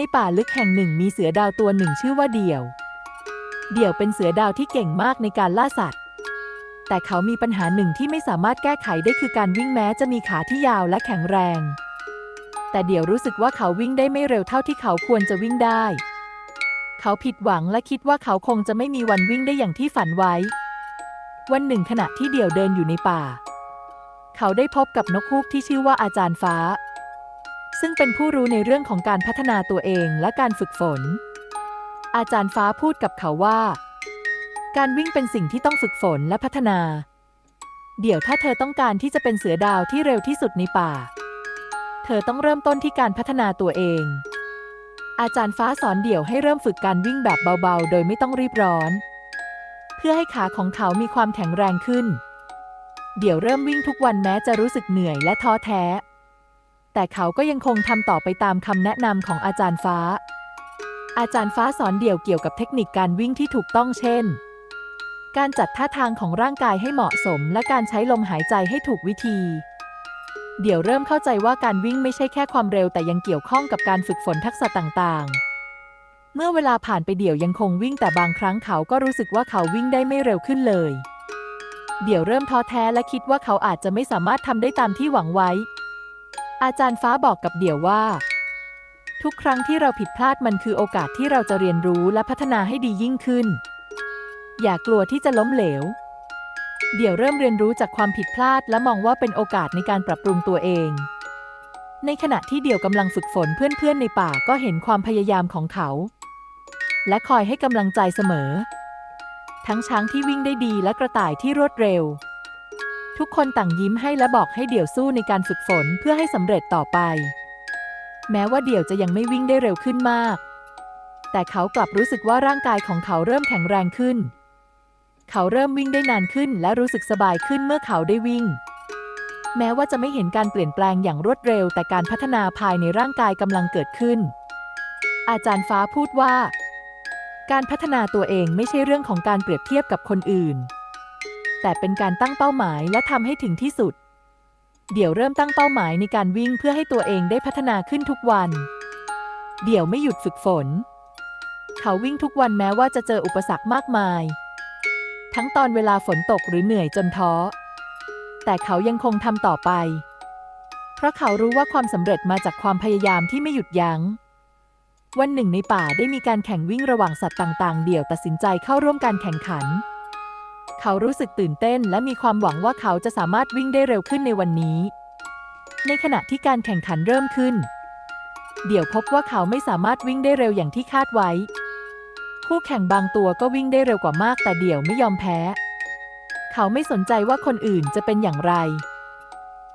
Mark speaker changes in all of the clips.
Speaker 1: ในป่าลึกแห่งหนึ่งมีเสือดาวตัวหนึ่งชื่อว่าเดี่ยว เดี่ยวเป็นเสือดาวที่เก่งมากในการล่าสัตว์ แต่เขามีปัญหาหนึ่งที่ไม่สามารถแก้ไขได้คือการวิ่งแม้จะมีขาที่ยาวและแข็งแรง แต่เดี่ยวรู้สึกว่าเขาวิ่งได้ไม่เร็วเท่าที่เขาควรจะวิ่งได้ เขาผิดหวังและคิดว่าเขาคงจะไม่มีวันวิ่งได้อย่างที่ฝันไว้ วันหนึ่งขณะที่เดี่ยวเดินอยู่ในป่า เขาได้พบกับนกฮูกที่ชื่อว่าอาจารย์ฟ้า ซึ่งเป็นผู้รู้ในเรื่องของการพัฒนาตัวเองและการฝึกฝน อาจารย์ฟ้าพูดกับเขาว่า การวิ่งเป็นสิ่งที่ต้องฝึกฝนและพัฒนา เดี๋ยวถ้าเธอต้องการที่จะเป็นเสือดาวที่เร็วที่สุดในป่า เธอต้องเริ่มต้นที่การพัฒนาตัวเอง อาจารย์ฟ้าสอนเดี่ยวให้เริ่มฝึกการวิ่งแบบเบาๆ โดยไม่ต้องรีบร้อน เพื่อให้ขาของเขามีความแข็งแรงขึ้น เดี๋ยวเริ่มวิ่งทุกวันแม้จะรู้สึกเหนื่อยและท้อแท้ แต่เขาก็ยังคงทำต่อไปตามคำแนะนำของอาจารย์ฟ้า อาจารย์ฟ้าสอนเดี่ยวเกี่ยวกับเทคนิคการวิ่งที่ถูกต้องเช่น การจัดท่าทางของร่างกายให้เหมาะสม และการใช้ลมหายใจให้ถูกวิธี เดี๋ยวเริ่มเข้าใจว่าการวิ่งไม่ใช่แค่ความเร็วแต่ยังเกี่ยวข้องกับการฝึกฝนทักษะต่างๆ เมื่อเวลาผ่านไปเดี่ยวยังคงวิ่งแต่บางครั้งเขาก็รู้สึกว่าเขาวิ่งได้ไม่เร็วขึ้นเลย เดี๋ยวเริ่มท้อแท้และคิดว่าเขาอาจจะไม่สามารถทำได้ตามที่หวังไว้ อาจารย์ฟ้าบอกกับเดี่ยวว่า ทุกครั้งที่เราผิดพลาดมันคือโอกาสที่เราจะเรียนรู้และพัฒนาให้ดียิ่งขึ้น อย่ากลัวที่จะล้มเหลว เดี๋ยวเริ่มเรียนรู้จากความผิดพลาดและมองว่าเป็นโอกาสในการปรับปรุงตัวเอง ในขณะที่เดี่ยวกำลังฝึกฝนเพื่อนๆในป่าก็เห็นความพยายามของเขา และคอยให้กำลังใจเสมอ ทั้งช้างที่วิ่งได้ดีและกระต่ายที่รวดเร็ว ทุกคนต่างยิ้มให้และบอกให้เดี่ยวสู้ในการฝึกฝนเพื่อให้สำเร็จต่อไป แม้ว่าเดี่ยวจะยังไม่วิ่งได้เร็วขึ้นมาก แต่เขากลับรู้สึกว่าร่างกายของเขาเริ่มแข็งแรงขึ้น เขาเริ่มวิ่งได้นานขึ้นและรู้สึกสบายขึ้นเมื่อเขาได้วิ่ง แม้ว่าจะไม่เห็นการเปลี่ยนแปลงอย่างรวดเร็ว แต่การพัฒนาภายในร่างกายกำลังเกิดขึ้น อาจารย์ฟ้าพูดว่า การพัฒนาตัวเองไม่ใช่เรื่องของการเปรียบเทียบกับคนอื่น แต่เป็นการตั้งเป้าหมายและทำให้ถึงที่สุด เดี๋ยวเริ่มตั้งเป้าหมายในการวิ่งเพื่อให้ตัวเองได้พัฒนาขึ้นทุกวัน เดี๋ยวไม่หยุดฝึกฝน เขาวิ่งทุกวันแม้ว่าจะเจออุปสรรคมากมาย ทั้งตอนเวลาฝนตกหรือเหนื่อยจนท้อ แต่เขายังคงทำต่อไป เพราะเขารู้ว่าความสำเร็จมาจากความพยายามที่ไม่หยุดยัง้งวันหนึ่งในป่าได้มีการแข่งวิ่งระหว่างสัตว์ต่าง ๆ เดี่ยวตัดสินใจเข้าร่วมการแข่งขัน เขารู้สึกตื่นเต้นและมีความหวังว่าเขาจะสามารถวิ่งได้เร็วขึ้นในวันนี้ ในขณะที่การแข่งขันเริ่มขึ้น เดี่ยวพบว่าเขาไม่สามารถวิ่งได้เร็วอย่างที่คาดไว้ คู่แข่งบางตัวก็วิ่งได้เร็วกว่ามากแต่เดี่ยวไม่ยอมแพ้ เขาไม่สนใจว่าคนอื่นจะเป็นอย่างไร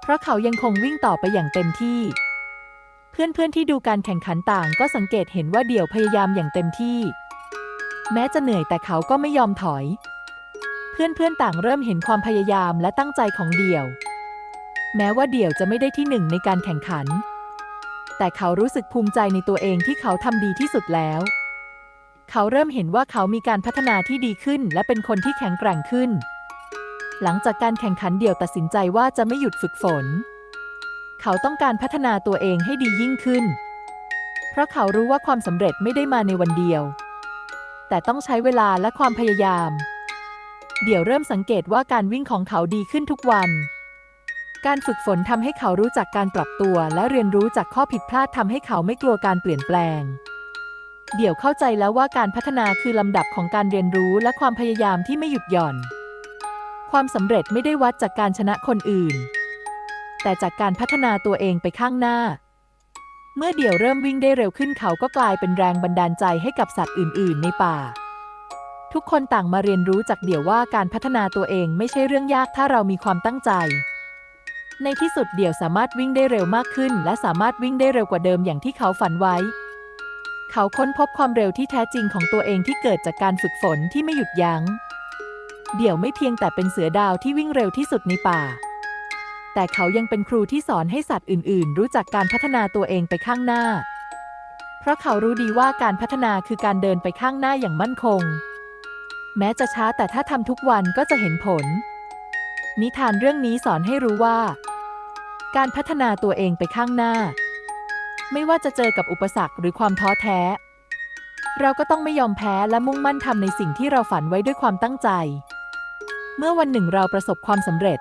Speaker 1: เพราะเขายังคงวิ่งต่อไปอย่างเต็มที่ เพื่อนๆที่ดูการแข่งขันต่างก็สังเกตเห็นว่าเดี่ยวพยายามอย่างเต็มที่ แม้จะเหนื่อยแต่เขาก็ไม่ยอมถอย เพื่อนๆต่างเริ่มเห็นความพยายามและตั้งใจของเดี่ยว แม้ว่าเดี่ยวจะไม่ได้ที่หนึ่งในการแข่งขัน แต่เขารู้สึกภูมิใจในตัวเองที่เขาทำดีที่สุดแล้ว เขาเริ่มเห็นว่าเขามีการพัฒนาที่ดีขึ้น และเป็นคนที่แข็งแกร่งขึ้น หลังจากการแข่งขันเดี่ยวตัดสินใจว่าจะไม่หยุดฝึกฝน เขาต้องการพัฒนาตัวเองให้ดียิ่งขึ้น เพราะเขารู้ว่าความสำเร็จไม่ได้มาในวันเดียว แต่ต้องใช้เวลาและความพยายาม เดี๋ยวเริ่มสังเกตว่าการวิ่งของเขาดีขึ้นทุกวัน การฝึกฝนทำให้เขารู้จักการปรับตัว และเรียนรู้จากข้อผิดพลาดทำให้เขาไม่กลัวการเปลี่ยนแปลง เดี๋ยวเข้าใจแล้วว่าการพัฒนาคือลำดับของการเรียนรู้และความพยายามที่ไม่หยุดหย่อน ความสำเร็จไม่ได้วัดจากการชนะคนอื่น แต่จากการพัฒนาตัวเองไปข้างหน้า เมื่อเดี่ยวเริ่มวิ่งได้เร็วขึ้นเขาก็กลายเป็นแรงบันดาลใจให้กับสัตว์อื่น ๆ ในป่า ทุกคนต่างมาเรียนรู้จากเดี่ยวว่าการพัฒนาตัวเองไม่ใช่เรื่องยากถ้าเรามีความตั้งใจ ในที่สุดเดี่ยวสามารถวิ่งได้เร็วมากขึ้น และสามารถวิ่งได้เร็วกว่าเดิมอย่างที่เขาฝันไว้ เขาค้นพบความเร็วที่แท้จริงของตัวเองที่เกิดจากการฝึกฝนที่ไม่หยุดยัง้ง เดี่ยวไม่เพียงแต่เป็นเสือดาวที่วิ่งเร็วที่สุดในป่า แต่เขายังเป็นครูที่สอนให้สัตว์อื่น ๆ รู้จักการพัฒนาตัวเองไปข้างหน้า เพราะเขารู้ดีว่าการพัฒนาคือการเดินไปข้างหน้าอย่างมั่นคง แม้จะช้าแต่ถ้าทำทุกวันก็จะเห็นผล นิทานเรื่องนี้สอนให้รู้ว่า การพัฒนาตัวเองไปข้างหน้า ไม่ว่าจะเจอกับอุปสรรคหรือความท้อแท้ เราก็ต้องไม่ยอมแพ้และมุ่งมั่นทำในสิ่งที่เราฝันไว้ด้วยความตั้งใจ เมื่อวันหนึ่งเราประสบความสำเร็จ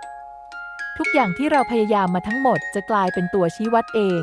Speaker 1: ทุกอย่างที่เราพยายามมาทั้งหมดจะกลายเป็นตัวชี้วัดเอง